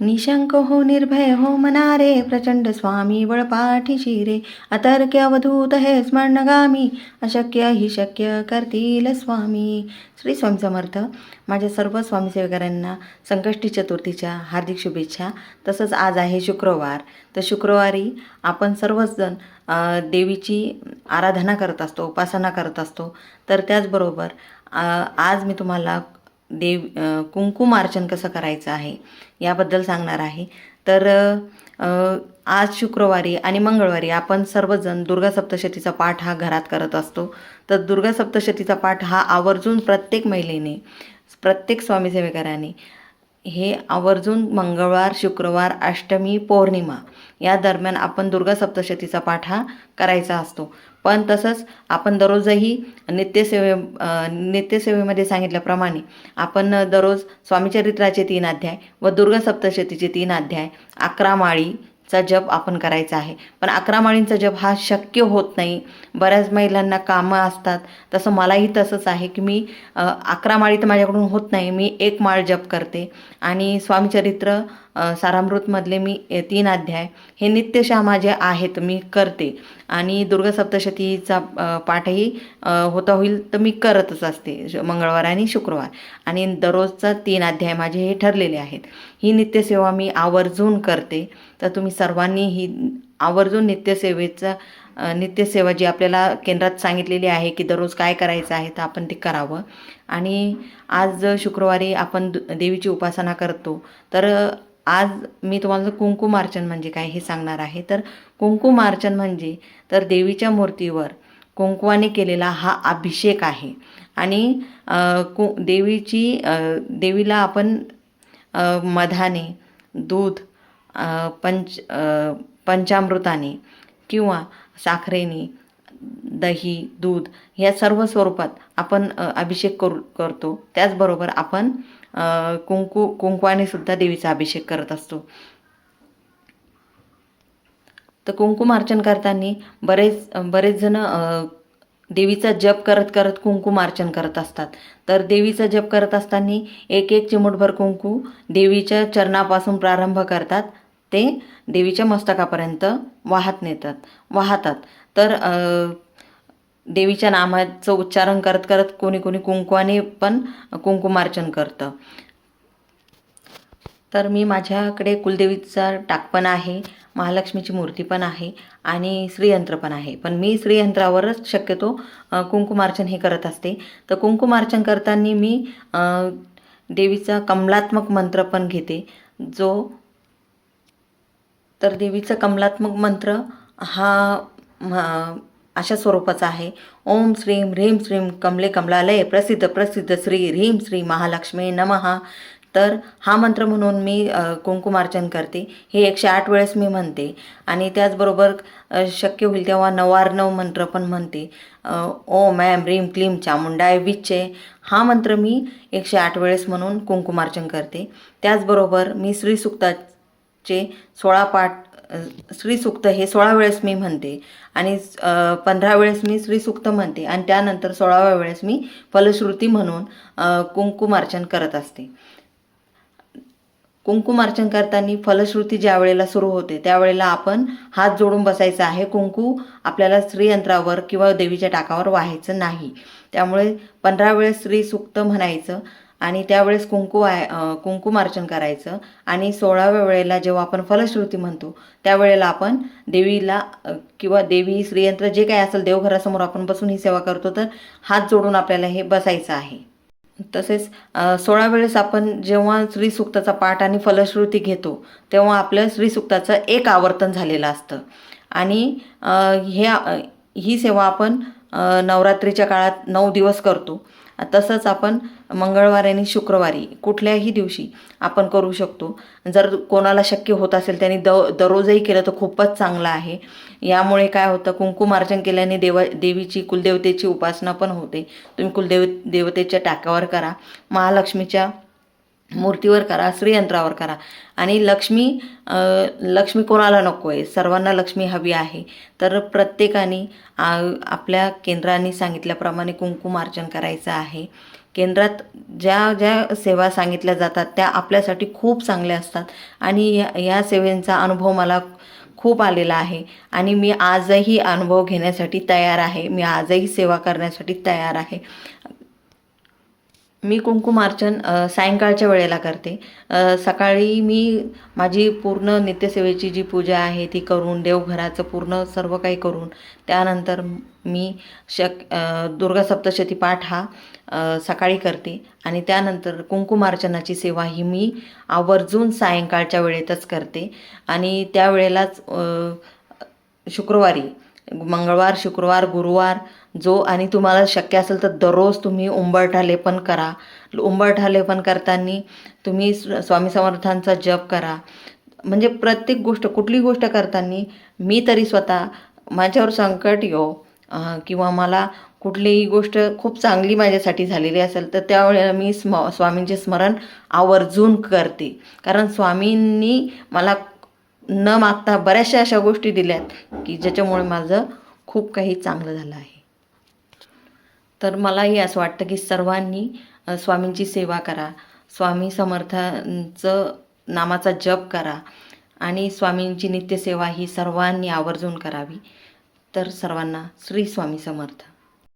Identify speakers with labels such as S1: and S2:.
S1: निशंक हो निर्भय हो मनारे प्रचंड स्वामी बळपाठीशी रे अतर्क्य अवधूत हे स्मरणगामी अशक्य ही शक्य करतील स्वामी। श्री स्वामी समर्थ माझ्या सर्व स्वामी सेवकरांना संकष्टी चतुर्थीच्या हार्दिक शुभेच्छा। तसंच आज आहे शुक्रवार। तर शुक्रवारी आपण सर्वजण देवीची आराधना करत असतो उपासना करत असतो। तर त्याचबरोबर आज मी तुम्हाला देव अ, कुंकुमार्चन कसं करायचं आहे याबद्दल सांगणार आहे. तर आज शुक्रवारी आणि मंगळवारी आपण सर्वजण दुर्गा सप्तशतीचा पाठ हा घरात करत असतो. तर दुर्गा सप्तशतीचा पाठ हा आवर्जून प्रत्येक महिलेने प्रत्येक स्वामी सेवेकराने हे आवर्जून मंगळवार शुक्रवार अष्टमी पौर्णिमा या दरम्यान आपण दुर्गा सप्तशतीचा पाठ हा करायचा असतो. पण तसंच आपण दररोजही नित्यसेवे नित्यसेवेमध्ये सांगितल्याप्रमाणे आपण दररोज स्वामीचरित्राचे तीन अध्याय व दुर्गा सप्तशतीचे तीन अध्याय अकरा माळीचा जप आपण करायचा आहे. पण अकरा माळींचा जप हा शक्य होत नाही. बऱ्याच महिलांना कामं असतात. तसं मलाही तसंच आहे की मी अकरा माळी तर माझ्याकडून होत नाही. मी एक माळ जप करते. आणि स्वामीचरित्र सारामृतमधले मी तीन अध्याय. हे नित्यशः माझे आहेत मी करते. आणि दुर्गा सप्तशतीचा पाठही होता होईल तर मी करतच असते श- मंगळवार आणि शुक्रवार. आणि दररोजचा तीन अध्याय माझे हे ठरलेले आहेत. ही नित्यसेवा मी आवर्जून करते. तर तुम्ही सर्वांनी ही आवर्जून नित्यसेवेचा नित्यसेवा जी आपल्याला केंद्रात सांगितलेली आहे की दररोज काय करायचं आहे तर आपण ते करावं. आणि आज शुक्रवारी आपण दु- देवीची उपासना करतो. तर आज मी तुम्हाला कुंकुमार्चन म्हणजे काय हे सांगणार आहे. तर कुंकुमार्चन म्हणजे तर देवीच्या मूर्तीवर कुंकुवाने केलेला हा अभिषेक आहे. आणि कु देवीची देवीला आपण मधाने दूध पंच पंचामृताने किंवा साखरेने दही दूध या सर्व स्वरूपात आपण अभिषेक करू करतो. त्याचबरोबर आपण कुंकू कुंकवाने सुद्धा देवीचा अभिषेक करत असतो. तर कुंकुमार्चन करताना बरेच बरेच जण देवीचा जप करत करत कुंकुमार्चन करत असतात. तर देवीचा जप करत असताना एक एक चिमूटभर कुंकू देवीच्या चरणापासून प्रारंभ करतात. ते देवीच्या मस्तकापर्यंत वाहत नेतात वाहतात. तर देवीच्या नामाचं उच्चारण करत करत कोणी कोणी कुंकवाने पण कुंकुमार्चन करतं. तर मी माझ्याकडे कुलदेवीचा टाक पण आहे महालक्ष्मीची मूर्ती पण आहे आणि श्रीयंत्र पण आहे. पण मी श्रीयंत्रावरच शक्यतो कुंकुमार्चन हे करत असते. तर कुंकुमार्चन करताना मी देवीचा कमलात्मक मंत्र पण घेते जो तर देवीचा कमलात्मक मंत्र हा म- अशा स्वरूपाचा आहे. ओम श्रीं ह्रीं श्रीं कमले कमलालय प्रसिद्ध प्रसिद्ध श्री ह्रीं श्री महालक्ष्मी नमः. तर हा मंत्र म्हणून मी कुंकुमार्चन करते. हे एकशे आठ वेळेस मी म्हणते. आणि त्याचबरोबर शक्य होईल तेव्हा नवार्णव मंत्र पण म्हणते. ओम ॲम रीम क्लीं चामुंडाय विच्चे. हा मंत्र मी एकशे आठ वेळेस म्हणून कुंकुमार्चन करते. त्याचबरोबर मी श्रीसुक्ता चे सोळा पाठ श्रीसुक्त हे सोळा वेळेस मी म्हणते. आणि पंधरा वेळेस मी श्रीसुक्त म्हणते. आणि त्यानंतर सोळाव्या वेळेस मी फलश्रुती म्हणून कुंकुमार्चन करत असते. कुंकुमार्चन करताना फलश्रुती ज्या वेळेला सुरू होते त्यावेळेला आपण हात जोडून बसायचा आहे. कुंकू आपल्याला श्रीयंत्रावर किंवा देवीच्या टाकावर व्हायचं नाही. त्यामुळे पंधरा वेळेस स्त्री सुक्त म्हणायचं. आणि त्यावेळेस कुंकू आहे अं, कुंकुमार्चन करायचं. आणि सोळाव्या वेळेला जेव्हा आपण फलश्रुती म्हणतो त्यावेळेला आपण देवीला किंवा देवी श्रीयंत्र जे काही असेल देवघरासमोर आपण बसून ही सेवा करतो तर हात जोडून आपल्याला हे बसायचं आहे. तसेच सोळा वेळेस आपण जेव्हा श्रीसुक्ताचा पाठ आणि फलश्रुती घेतो तेव्हा आपलं श्रीसुक्ताचं एक आवर्तन झालेलं असतं. आणि हे ही सेवा आपण नवरात्रीच्या काळात नऊ दिवस करतो. तसंच आपण मंगळवारी आणि शुक्रवारी कुठल्याही दिवशी आपण करू शकतो. जर कोणाला शक्य होत असेल त्यांनी द दररोजही केलं तर खूपच चांगलं आहे. यामुळे काय होतं कुंकुमार्चन केल्याने देवा देवीची कुलदेवतेची उपासना पण होते. तुम्ही कुलदेव देवतेच्या टाकावर करा. महालक्ष्मीच्या मूर्तीवर करा श्रीयंत्रावर करा. आणि लक्ष्मी लक्ष्मी कोणाला नको आहे? सर्वांना लक्ष्मी हवी आहे. तर प्रत्येकाने आ, आपल्या केंद्राने सांगितल्याप्रमाणे कुंकुमार्चन करायचं आहे. केंद्रात ज्या ज्या सेवा सांगितल्या जातात त्या आपल्यासाठी खूप चांगल्या असतात. आणि या या सेवेंचा अनुभव मला खूप आलेला आहे. आणि मी आजही अनुभव घेण्यासाठी तयार आहे. मी आजही सेवा करण्यासाठी तयार आहे. मी कुंकुमार्चन सायंकाळच्या वेळेला करते. सकाळी मी माझी पूर्ण नित्यसेवेची जी पूजा आहे ती करून देवघराचं पूर्ण सर्व काही करून त्यानंतर मी शक दुर्गा सप्तशती पाठ हा सकाळी करते. आणि त्यानंतर कुंकुमार्चनाची सेवा ही मी आवर्जून सायंकाळच्या वेळेतच करते. आणि त्यावेळेलाच शुक्रवारी मंगळवार शुक्रवार गुरुवार जो आणि तुम्हाला शक्य असेल तर दररोज तुम्ही उंबरठा लेपन करा. उंबरठा लेपन करताना तुम्ही स्वामी समर्थांचा जप करा. म्हणजे प्रत्येक गोष्ट कुठली गोष्ट करताना मी तरी स्वतः माझ्यावर संकट येऊ किंवा मला कुठलीही गोष्ट खूप चांगली माझ्यासाठी झालेली असेल तर त्यावेळेला मी स्म स्वामींचे स्मरण आवर्जून करते. कारण स्वामींनी मला न मागता बऱ्याचशा अशा गोष्टी दिल्यात की ज्याच्यामुळे माझं खूप काही चांगलं झालं आहे. तर मलाही असं वाटतं की सर्वांनी स्वामींची सेवा करा. स्वामी समर्थांचं नामाचा जप करा. आणि स्वामींची नित्यसेवा ही सर्वांनी आवर्जून करावी. तर सर्वांना श्री स्वामी समर्थ.